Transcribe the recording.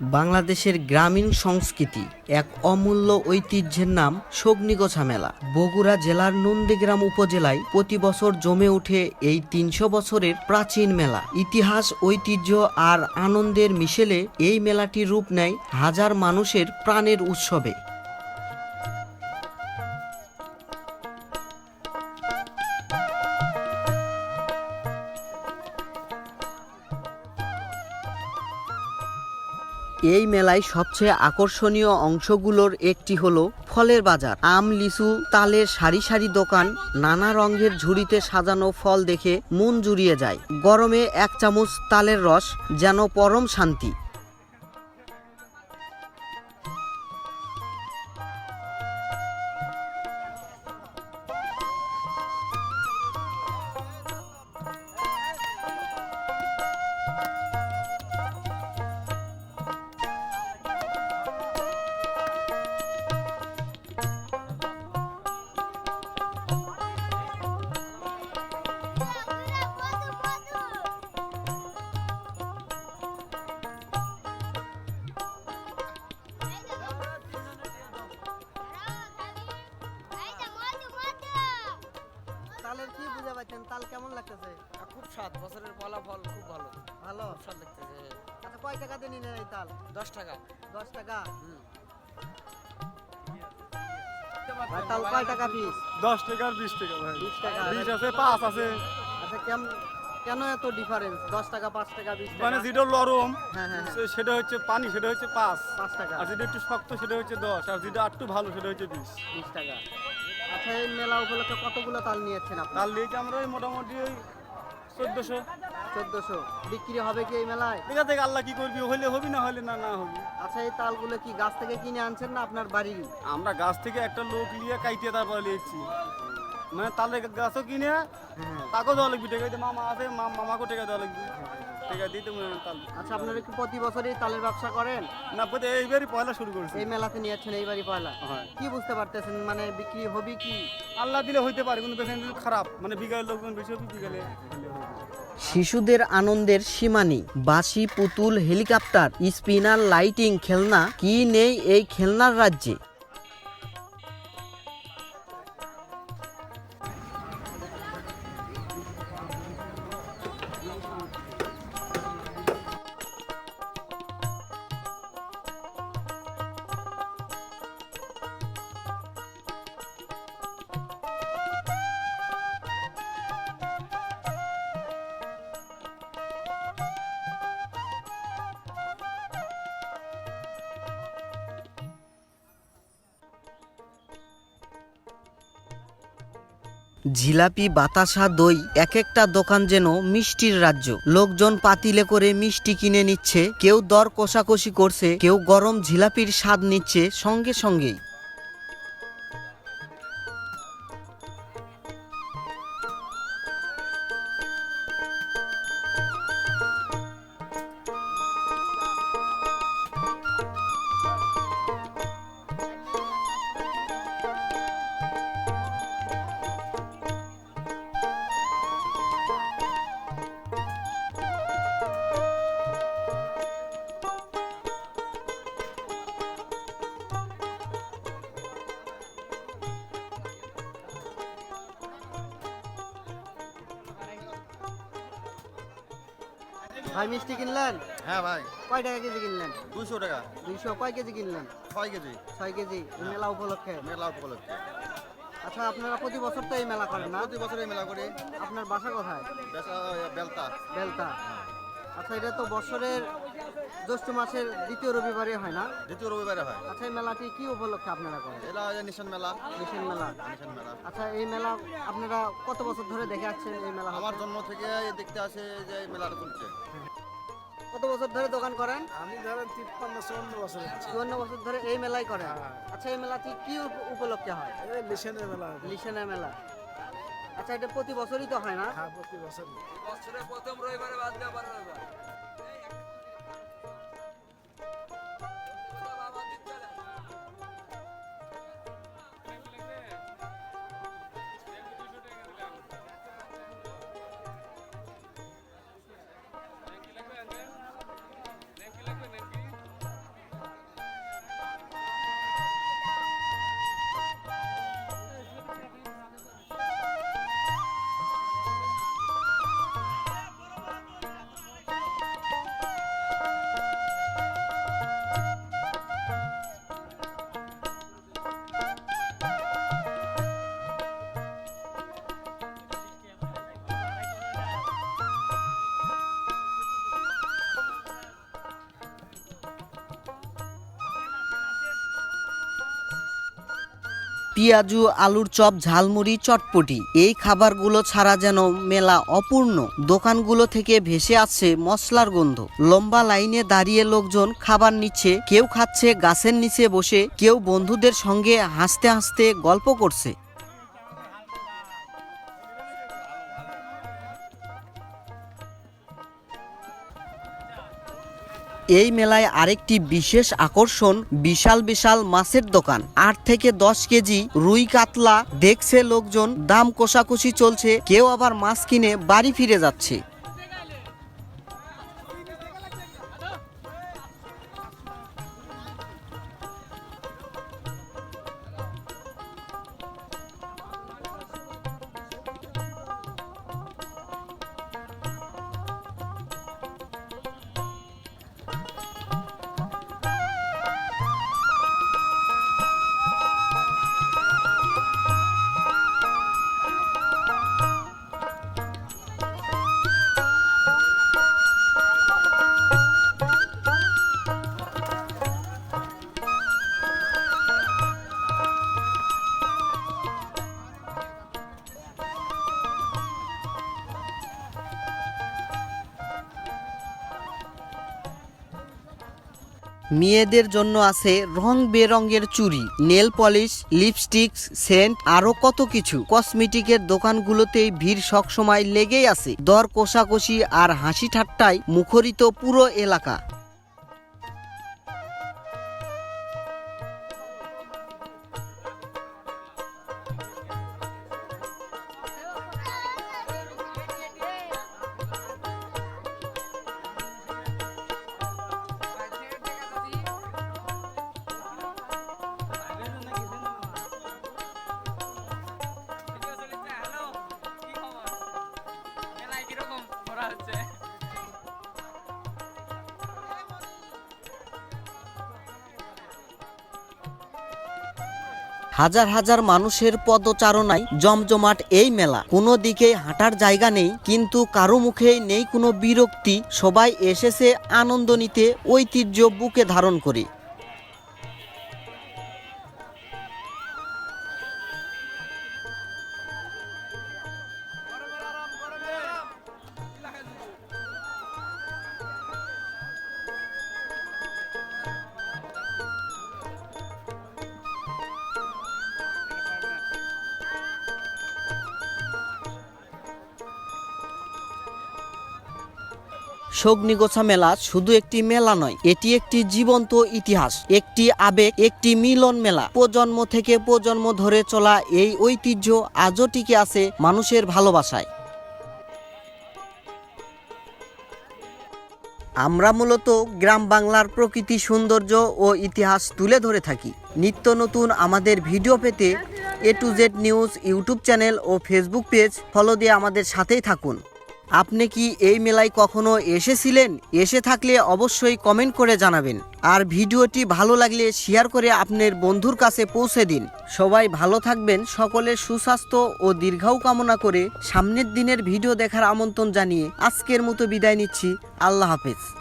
বাংলাদেশের গ্রামীণ সংস্কৃতি এক অমূল্য ঐতিহ্যের নাম সগ্নিগোছা মেলা। বগুড়া জেলার নন্দীগ্রাম উপজেলায় প্রতি বছর জমে উঠে এই তিনশো বছরের প্রাচীন মেলা। ইতিহাস, ঐতিহ্য আর আনন্দের মিশেলে এই মেলাটি রূপ নেয় হাজার মানুষের প্রাণের উৎসবে। এই মেলায় সবচেয়ে আকর্ষণীয় অংশগুলোর একটি হলো ফলের বাজার। আম, লিচু, তালের সারি সারি দোকান, নানা রঙের ঝুড়িতে সাজানো ফল দেখে মন জুড়িয়ে যায়। গরমে এক চামচ তালের রস যেন পরম শান্তি। তাল কেমন লাগতেছে? খুব স্বাদ বছরের ফলাফল খুব ভালো। ভালো? স্বাদ লাগতেছে। আচ্ছা কয় টাকা দিয়ে নিলেন এই তাল? দশ টাকা। দশ টাকা? আর তাল কয় টাকা পিস দশ টাকা বিশ টাকা ভাই। বিশ টাকা। বিশ আছে পাঁচ আছে। আচ্ছা কেমন কেন এত ডিফারেন্স দশ টাকা পাঁচ টাকা বিশ মানে যেটা লরম হ্যাঁ হ্যাঁ হ্যাঁ। সেটা হচ্ছে পানি সেটা হচ্ছে পাঁচ। পাঁচ টাকা। আর যেটা একটু শক্ত সেটা হচ্ছে দশ। আর যেটা একটু ভালো সেটা হচ্ছে বিশ। বিশ টাকা। এই মেলা উপলক্ষে কতগুলো তাল নিয়েছেন আপনি? তার লিয়েছে আমরা ওই মোটামুটি ওই চোদ্দশো। চোদ্দশো। বিক্রি হবে কি এই মেলায়? দেখা থেকে আল্লাহ কি করবি হইলে হবি না হইলে না না হবি। আচ্ছা এই তালগুলো কি গাছ থেকে কিনে আনছেন না আপনার বাড়ির আমরা গাছ থেকে একটা লোক নিয়ে কাইতে তারপরে লিয়েছি মানে তাহলে গাছও কিনে হ্যাঁ। তাকেও দেওয়া লাগবে টেকা দিতে মামা আছে মামাকেও টেকা দেওয়া লাগবে। টেকা দিতে মনে তাল আচ্ছা আপনারা কি প্রতি বছরই তালের ব্যবসা করেন? না প্রতি এইবারই পয়লা শুরু করেছি। এই মেলাতে নিয়েছেন এইবারই পয়লা? হয়। কি বুঝতে পারতেছেন? মানে বিক্রি হবে কি? আল্লাহ দিলে হইতে পারে কিন্তু পেশেন্ট খারাপ মানে বিকালের লোকজন বেশি হবে বিকালে শিশুদের আনন্দের সীমা নেই বাসি পুতুল হেলিকপ্টার স্পিনার লাইটিং খেলনা কি নেই এই খেলনার রাজ্যে? জিলাপি, বাতাসা, দই, এক একটা দোকান যেন মিষ্টির রাজ্য। লোকজন পাতিলে করে মিষ্টি কিনে নিচ্ছে, কেউ দর কষাকষি করছে, কেউ গরম ঝিলাপির স্বাদ নিচ্ছে সঙ্গে সঙ্গেই। ভাই মিষ্টি কিনলেন? হ্যাঁ ভাই। কয় টাকা কেজি কিনলেন? দুশো টাকা। দুইশো কয় কেজি কিনলেন? ছয় কেজি। ছয় কেজি মেলা উপলক্ষে? মেলা উপলক্ষে। আচ্ছা আপনারা প্রতি বছর তো এই মেলা করেন না? প্রতি বছর এই মেলা করি। আপনার বাসা কোথায়? বেলতা। বেলতা। আচ্ছা এটা তো বছরের জ্যৈষ্ঠ মাসের দ্বিতীয় রবিবারে হয় না? দ্বিতীয় রবিবারে হয়। আচ্ছা এই মেলাটি কি উপলক্ষে আপনারা করেন? এটা হচ্ছে নিশান মেলা। মিশন মেলা। নিশান মেলা। আচ্ছা এই মেলা আপনারা কত বছর ধরে দেখে আসছেন এই মেলা আমার জন্ম থেকে দেখতে আসে যে এই মেলাটা চলছে। কত বছর ধরে দোকান করেন? আমি ধরেন তিপ্পান্ন চুয়ান্ন বছর চুয়ান্ন বছর ধরে এই মেলাই করেন? আচ্ছা এই মেলাটি কি উপ- উপলক্ষে হয়? এই লিশনের মেলা। লিশনের মেলা। আচ্ছা এটা প্রতি বছরই তো হয় না? হ্যাঁ প্রতি বছর বছরের প্রথম রবিবারে বাদ দিয়ে আবার রবিবার। পিয়াজু, আলুর চপ, ঝালমুড়ি, চটপটি। এই খাবারগুলো ছাড়া যেন মেলা অপূর্ণ। দোকানগুলো থেকে ভেসে আসছে মশলার গন্ধ। লম্বা লাইনে দাঁড়িয়ে লোকজন খাবার নিচ্ছে, কেউ খাচ্ছে, গাছের নিচে বসে, কেউ বন্ধুদের সঙ্গে হাসতে হাসতে গল্প করছে। এই মেলায় আরেকটি বিশেষ আকর্ষণ, বিশাল বিশাল মাছের দোকান। আট থেকে দশ কেজি রুই কাতলা দেখছে লোকজন, দাম কষাকষি চলছে, কেউ আবার মাছ কিনে বাড়ি ফিরে যাচ্ছে। মেয়েদের জন্য আছে রং বেরঙের চুড়ি, নেল পলিশ লিপস্টিক সেন্ট, আরও কত কিছু। কসমেটিকের দোকানগুলোতেই ভিড় সবসময় লেগেই আছে। দর কোষাকষি আর হাসি ঠাট্টায় মুখরিত পুরো এলাকা। হাজার হাজার মানুষের পদচারণায় জমজমাট এই মেলা। কোনো দিকে হাঁটার জায়গা নেই, কিন্তু কারও মুখে নেই কোনো বিরক্তি। সবাই এসেছে আনন্দ নিতে, ঐতিহ্য বুকে ধারণ করে। সগ্নিগোছা মেলা শুধু একটি মেলা নয়, এটি একটি জীবন্ত ইতিহাস, একটি আবেগ, একটি মিলন মেলা। প্রজন্ম থেকে প্রজন্ম ধরে চলা এই ঐতিহ্য আজও টিকে আছে মানুষের ভালোবাসায়। আমরা মূলত গ্রাম বাংলার প্রকৃতি সৌন্দর্য ও ইতিহাস তুলে ধরে থাকি। নিত্য নতুন আমাদের ভিডিও পেতে A to Z news YouTube channel O Facebook page follow দিয়ে আমাদের সাথেই থাকুন। আপনি কি এই মেলায় কখনো এসেছিলেন? এসে থাকলে অবশ্যই কমেন্ট করে জানাবেন। আর ভিডিওটি ভালো লাগলে শেয়ার করে আপনার বন্ধুর কাছে পৌঁছে দিন। সবাই ভালো থাকবেন, সকলের সুস্বাস্থ্য ও দীর্ঘায়ু কামনা করে সামনের দিনের ভিডিও দেখার আমন্ত্রণ জানিয়ে আজকের মতো বিদায় নিচ্ছি। আল্লাহ হাফেজ।